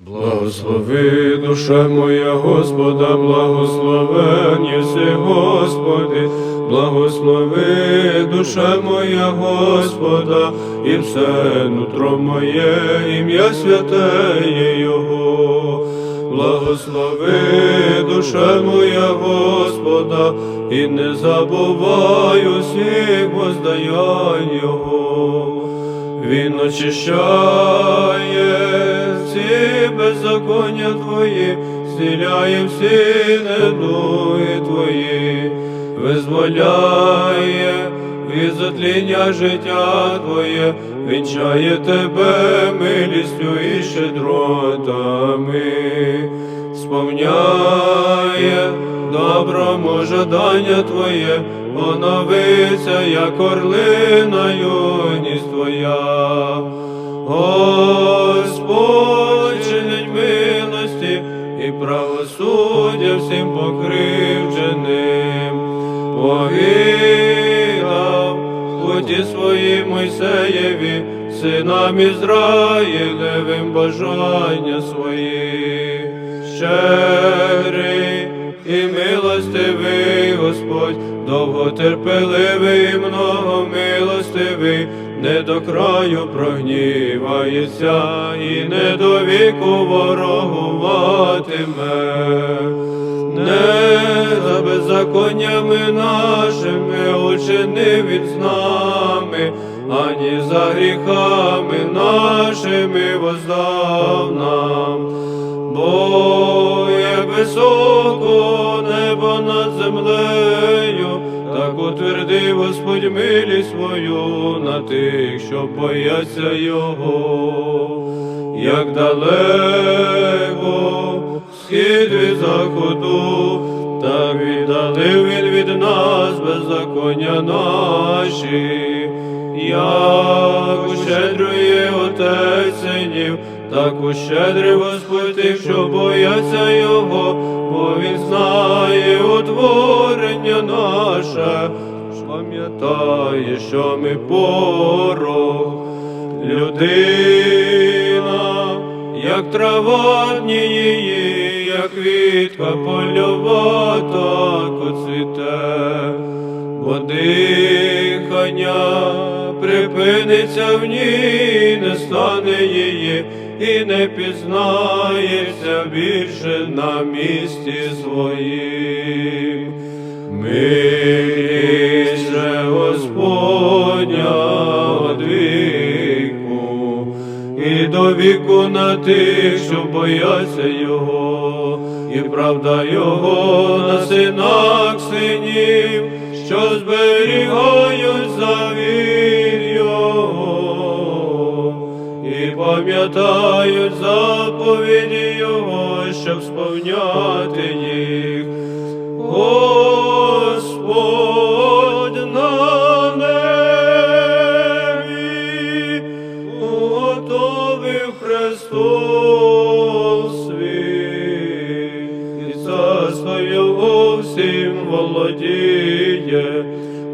Благослови душа моя Господа, благословен єси Господи, благослови душа моя Господа, і все нутро моє, ім'я святеє Його. Благослови душа моя Господа, і не забувай усіх воздаянь Його. Він очищає беззаконня Твої, зціляє всі недуги Твої, визволяє від затління життя Твоє, вінчає Тебе милістю і щедротами, сповняє доброму жадання Твоє, оновиться, як орлина юність Твоя. Господь путі свої Мойсеєві, синам Ізраїлевим бажання свої, щедрий і милостивий Господь, довготерпеливий і многомилостивий, не до краю прогнівається і не до віку ворогуватиме. Не беззаконнями нашими учинив він з нами, ані за гріхами нашими воздав нам. Бо як високо небо над землею, так утвердив Господь милість свою на тих, що бояться Його, як далеко схід від заходу, віддалив він від нас беззаконня наші, як ущедрює Отець синів, так ущедрив Господь тих, що бояться Його, бо Він знає утворення наше, пам'ятає, що ми порох, людина, як трава дні її, як квітка польова, так бо дихання припиниться в ній, не стане її і не пізнається більше на місці своїм. Же Господня од віку, і до віку на тих, що бояться Його, і правда Його на синах синів, що зберігають завір Його, і пам'ятають заповіді Його, щоб сповняти їх. Всім володіє.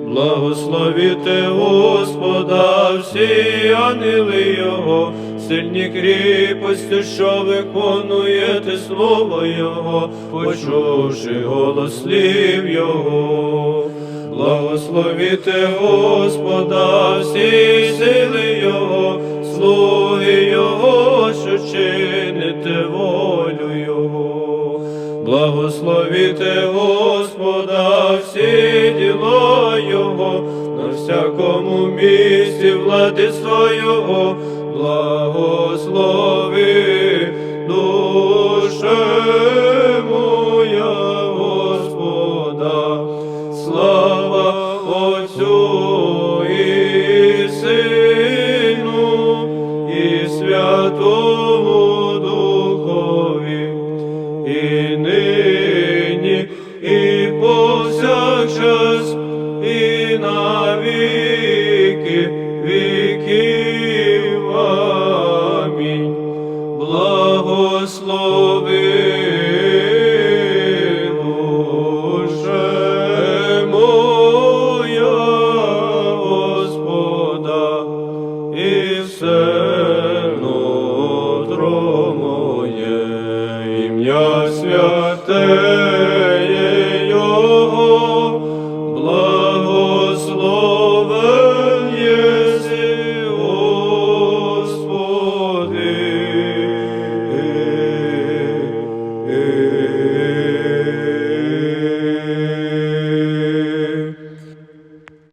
Благословіте Господа, всі ангели Його, сильні кріпості, що виконуєте слово Його, почувши голос слів Його. Благословіте Господа, всі сили Його, слуги Його, що чините волю Його. Благословіте Господа, всі діла Його, на всякому місці влади свого, благослови святеє